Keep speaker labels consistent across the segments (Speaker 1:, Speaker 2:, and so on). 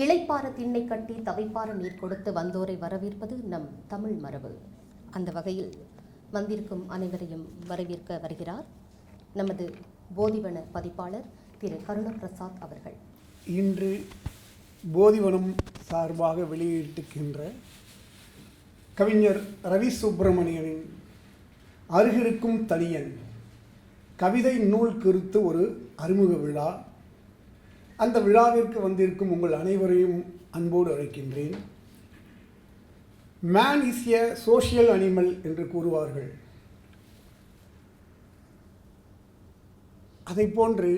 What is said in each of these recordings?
Speaker 1: இளைப்பாற திண்ணை கட்டி தவைப்பார நீர் கொடுத்து வந்தோரை வரவேற்பது நம் தமிழ் மரபு. அந்த வகையில் வந்திருக்கும் அனைவரையும் வரவேற்க வருகிறார் நமது போதிவன பதிப்பாளர் திரு கருணபிரசாத் அவர்கள்.
Speaker 2: இன்று போதிவனம் சார்பாக வெளியிட்டிருக்கின்ற கவிஞர் ரவி சுப்பிரமணியனின் அருகிருக்கும் தனியன் கவிதை நூல் குறித்து ஒரு அறிமுக விழா. அந்த விழாவிற்கு வந்திருக்கும் உங்கள் அனைவரையும் அன்போடு அழைக்கின்றேன். Man is a social animal என்று கூறுவார்கள். அதை போன்று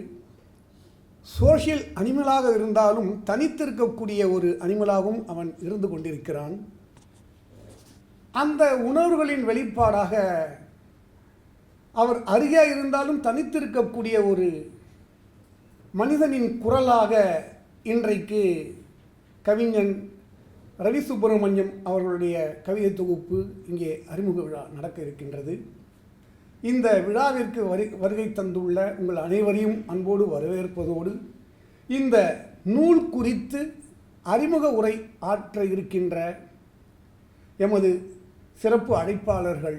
Speaker 2: சோஷியல் அனிமலாக இருந்தாலும் தனித்திருக்கக்கூடிய ஒரு அனிமலாகவும் அவன் இருந்து கொண்டிருக்கிறான். அந்த உணர்வுகளின் வெளிப்பாடாக அவர் அருகே இருந்தாலும் தனித்திருக்கக்கூடிய ஒரு மனிதனின் குரலாக இன்றைக்கு கவிஞன் ரவி சுப்பிரமணியம் அவர்களுடைய கவிதை தொகுப்பு இங்கே அறிமுக விழா நடக்க இருக்கின்றது. இந்த விழாவிற்கு வரு வருகை தந்துள்ள உங்கள் அனைவரையும் அன்போடு வரவேற்பதோடு இந்த நூல் குறித்து அறிமுக உரை ஆற்ற இருக்கின்ற எமது சிறப்பு அழைப்பாளர்கள்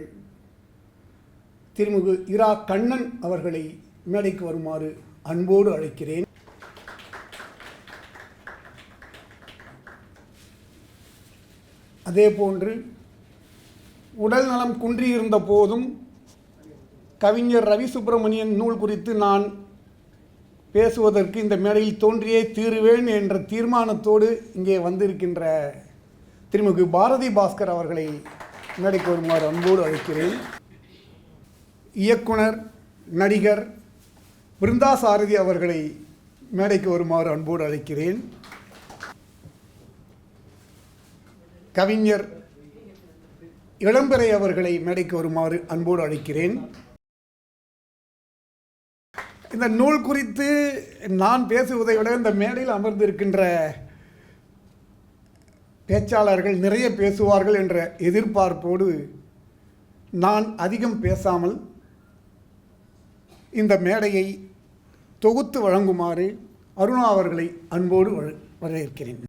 Speaker 2: திருமிகு இரா கண்ணன் அவர்களை மேடைக்கு வருமாறு அன்போடு அழைக்கிறேன். அதேபோன்று உடல் நலம் குன்றியிருந்த போதும் கவிஞர் ரவி சுப்பிரமணியன் நூல் குறித்து நான் பேசுவதற்கு இந்த மேடையில் தோன்றியே தீருவேன் என்ற தீர்மானத்தோடு இங்கே வந்திருக்கின்ற திருமிகு பாரதி பாஸ்கர் அவர்களை மேடைக்கு வருமாறு அன்போடு அழைக்கிறேன். இயக்குனர் நடிகர் பிருந்தா சாரதி அவர்களை மேடைக்கு வருமாறு அன்போடு அழைக்கிறேன். கவிஞர் இளம்பெறை அவர்களை மேடைக்கு வருமாறு அன்போடு அழைக்கிறேன். இந்த நூல் குறித்து நான் பேசுவதை விட இந்த மேடையில் அமர்ந்திருக்கின்ற பேச்சாளர்கள் நிறைய பேசுவார்கள் என்ற எதிர்பார்ப்போடு நான் அதிகம் பேசாமல் இந்த மேடையை தொகுத்து வழங்குமாறு அருணா அவர்களை அன்போடு வரவேற்கிறேன்.